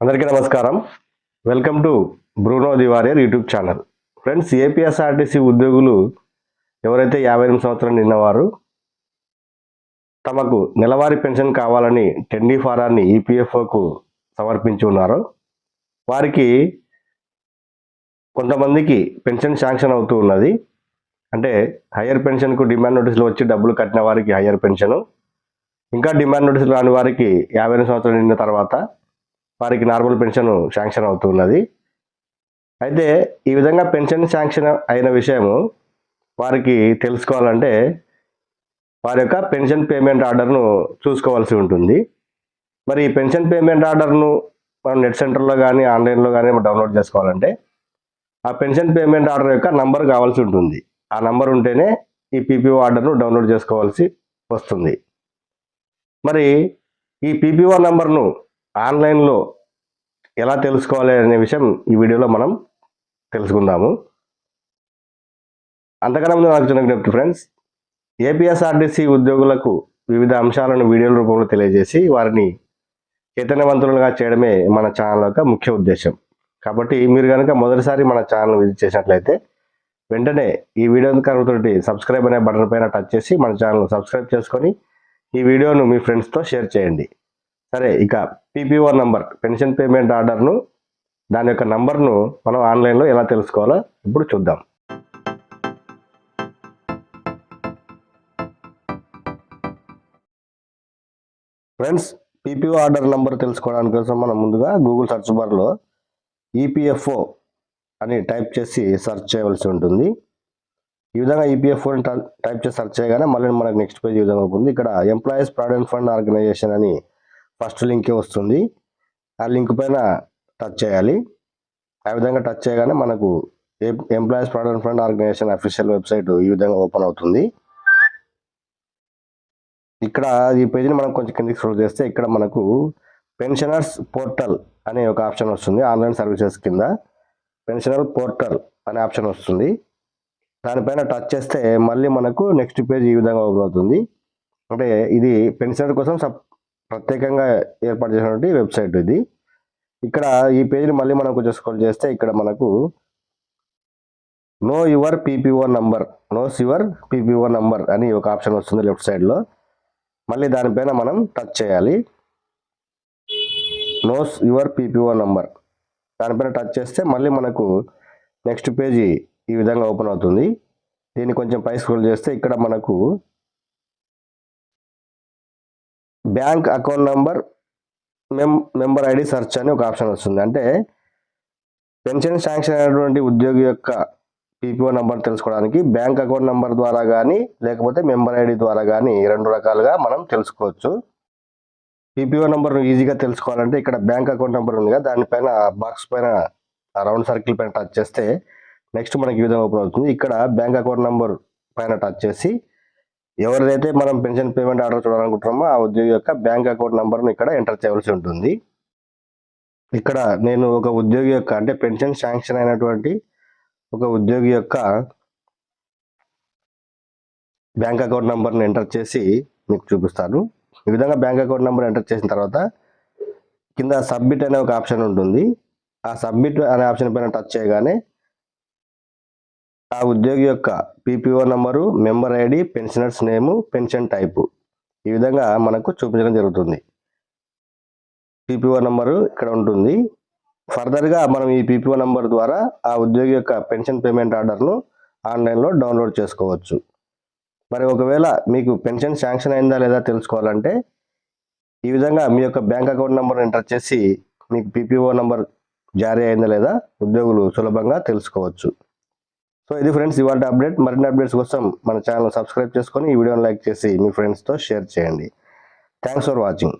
అందరికీ నమస్కారం. Welcome to Bruno the warrior YouTube channel friends APSRTC ఉద్యోగులు ఎవరైతే యాభై ఎనిమిది సంవత్సరం నిన్నవారు తమకు నెలవారీ పెన్షన్ కావాలని టెండీ ఫారాన్ని ఈపీఎఫ్ఓకు సమర్పించి ఉన్నారో. వారికి కొంతమందికి పెన్షన్ శాంక్షన్ అవుతూ ఉన్నది. అంటే హయ్యర్ పెన్షన్కు డిమాండ్ నోటీసులు వచ్చి డబ్బులు కట్టిన వారికి హయ్యర్ పెన్షను. ఇంకా డిమాండ్ నోటీసులు రాని వారికి యాభై ఎనిమిది సంవత్సరాలు నిండిన తర్వాత వారికి నార్మల్ పెన్షన్ శాంక్షన్ అవుతున్నది అయితే ఈ విధంగా పెన్షన్ శాంక్షన్ అయిన విషయము వారికి తెలుసుకోవాలంటే వారి యొక్క పెన్షన్ పేమెంట్ ఆర్డర్ను చూసుకోవాల్సి ఉంటుంది. మరి ఈ పెన్షన్ పేమెంట్ ఆర్డర్ను మనం నెట్ సెంటర్లో కానీ ఆన్లైన్లో కానీ డౌన్లోడ్ చేసుకోవాలంటే ఆ పెన్షన్ పేమెంట్ ఆర్డర్ యొక్క నంబర్ కావాల్సి ఉంటుంది. ఆ నంబర్ ఉంటేనే ఈ పీపీఓ ఆర్డర్ను డౌన్లోడ్ చేసుకోవాల్సి వస్తుంది. మరి ఈ పీపీఓ నంబర్ను ఆన్లైన్లో ఎలా తెలుసుకోవాలి అనే విషయం ఈ వీడియోలో మనం తెలుసుకుందాము. అంతకన్నా ముందు నాకు చిన్న ఫ్రెండ్స్ ఏపీఎస్ఆర్టీసీ ఉద్యోగులకు వివిధ అంశాలను వీడియోల రూపంలో తెలియజేసి వారిని చైతన్యవంతులుగా చేయడమే మన ఛానల్ యొక్క ముఖ్య ఉద్దేశం. కాబట్టి మీరు కనుక మొదటిసారి మన ఛానల్ విజిట్ చేసినట్లయితే వెంటనే ఈ వీడియో కనుకతోటి సబ్స్క్రైబ్ అనే బటన్ పైన టచ్ చేసి మన ఛానల్ సబ్స్క్రైబ్ చేసుకొని ఈ వీడియోను మీ ఫ్రెండ్స్తో షేర్ చేయండి. సరే ఇక పీపీఓ నంబర్ పెన్షన్ పేమెంట్ ఆర్డర్ను దాని యొక్క నంబర్ను మనం ఆన్లైన్లో ఎలా తెలుసుకోవాలో ఇప్పుడు చూద్దాం. ఫ్రెండ్స్ పీపీఓ ఆర్డర్ నంబర్ తెలుసుకోవడానికి కోసం మనం ముందుగా గూగుల్ సెర్చ్ బార్లో ఈపీఎఫ్ఓ అని టైప్ చేసి సెర్చ్ చేయవలసి ఉంటుంది. ఈ విధంగా ఈపీఎఫ్ఓని టైప్ చేసి సెర్చ్ చేయగానే మళ్ళీ మనకు నెక్స్ట్ పేజ్ ఈ విధంగా ఉంటుంది ఇక్కడ ఎంప్లాయీస్ ప్రావిడెంట్ ఫండ్ ఆర్గనైజేషన్ అని ఫస్ట్ లింకే వస్తుంది. ఆ లింక్ పైన టచ్ చేయాలి. ఆ విధంగా టచ్ చేయగానే మనకు employees product fund organisation official website ఈ విధంగా ఓపెన్ అవుతుంది. ఇక్కడ ఈ పేజీని మనం కొంచెం కిందకి స్క్రోల్ చేస్తే ఇక్కడ మనకు పెన్షనర్స్ పోర్టల్ అనే ఒక ఆప్షన్ వస్తుంది. ఆన్లైన్ సర్వీసెస్ కింద పెన్షనర్ పోర్టల్ అనే ఆప్షన్ వస్తుంది. దానిపైన టచ్ చేస్తే మళ్ళీ మనకు నెక్స్ట్ పేజ్ ఈ విధంగా ఓపెన్ అవుతుంది. అంటే ఇది పెన్షనర్ కోసం సప్ ప్రత్యేకంగా ఏర్పాటు చేసినటువంటి వెబ్సైట్ ఇది. ఇక్కడ ఈ పేజీని మళ్ళీ మనం కొంచెం స్క్రోల్ చేస్తే ఇక్కడ మనకు know your PPO number knows your PPO number అని ఒక ఆప్షన్ వస్తుంది లెఫ్ట్ సైడ్లో. మళ్ళీ దానిపైన మనం టచ్ చేయాలి. Knows your PPO number. దానిపైన టచ్ చేస్తే మళ్ళీ మనకు నెక్స్ట్ పేజీ ఈ విధంగా ఓపెన్ అవుతుంది. దీన్ని కొంచెం పై స్క్రోల్ చేస్తే ఇక్కడ మనకు బ్యాంక్ అకౌంట్ నంబర్ మెం మెంబర్ ఐడి సెర్చ్ అని ఒక ఆప్షన్ వస్తుంది. అంటే పెన్షన్ శాంక్షన్ అయినటువంటి ఉద్యోగి యొక్క పీపీఓ నంబర్ తెలుసుకోవడానికి బ్యాంక్ అకౌంట్ నంబర్ ద్వారా కానీ లేకపోతే మెంబర్ ఐడి ద్వారా కానీ రెండు రకాలుగా మనం తెలుసుకోవచ్చు. పీపీఓ నెంబర్ను ఈజీగా తెలుసుకోవాలంటే ఇక్కడ బ్యాంక్ అకౌంట్ నెంబర్ ఉంది కదా దానిపైన బాక్స్ పైన రౌండ్ సర్కిల్ పైన టచ్ చేస్తే నెక్స్ట్ మనకి ఈ విధంగా ఓపెన్ అవుతుంది. ఇక్కడ బ్యాంక్ అకౌంట్ నెంబర్ పైన టచ్ చేసి ఎవరిదైతే మనం పెన్షన్ పేమెంట్ ఆర్డర్ చూడాలనుకుంటున్నామో ఆ ఉద్యోగి యొక్క బ్యాంక్ అకౌంట్ నెంబర్ను ఇక్కడ ఎంటర్ చేయవలసి ఉంటుంది. ఇక్కడ నేను ఒక ఉద్యోగి యొక్క అంటే పెన్షన్ శాంక్షన్ అయినటువంటి ఒక ఉద్యోగి యొక్క బ్యాంక్ అకౌంట్ నెంబర్ని ఎంటర్ చేసి మీకు చూపిస్తాను. ఈ విధంగా బ్యాంక్ అకౌంట్ నెంబర్ ఎంటర్ చేసిన తర్వాత కింద సబ్మిట్ అనే ఒక ఆప్షన్ ఉంటుంది. ఆ సబ్మిట్ అనే ఆప్షన్ పైన టచ్ చేయగానే ఆ ఉద్యోగి యొక్క PPO number member ID pensioners name pension type. ఈ విధంగా మనకు చూపించడం జరుగుతుంది. పీపీఓ నంబరు ఇక్కడ ఉంటుంది. ఫర్దర్గా మనం ఈ పీపీఓ నంబర్ ద్వారా ఆ ఉద్యోగి యొక్క పెన్షన్ పేమెంట్ ఆర్డర్ను ఆన్లైన్లో డౌన్లోడ్ చేసుకోవచ్చు. మరి ఒకవేళ మీకు పెన్షన్ శాంక్షన్ అయిందా లేదా తెలుసుకోవాలంటే ఈ విధంగా మీ యొక్క బ్యాంక్ అకౌంట్ నెంబర్ ఎంటర్ చేసి మీకు పీపీఓ నంబర్ జారీ అయిందా లేదా ఉద్యోగులు సులభంగా తెలుసుకోవచ్చు. సో ఇది ఫ్రెండ్స్ ఇవాళ అప్డేట్ మరిన్ని అప్డేట్స్ కోసం మన ఛానల్ సబ్స్క్రైబ్ చేసుకొని ఈ వీడియోని లైక్ చేసి మీ ఫ్రెండ్స్తో షేర్ చేయండి. Thanks for watching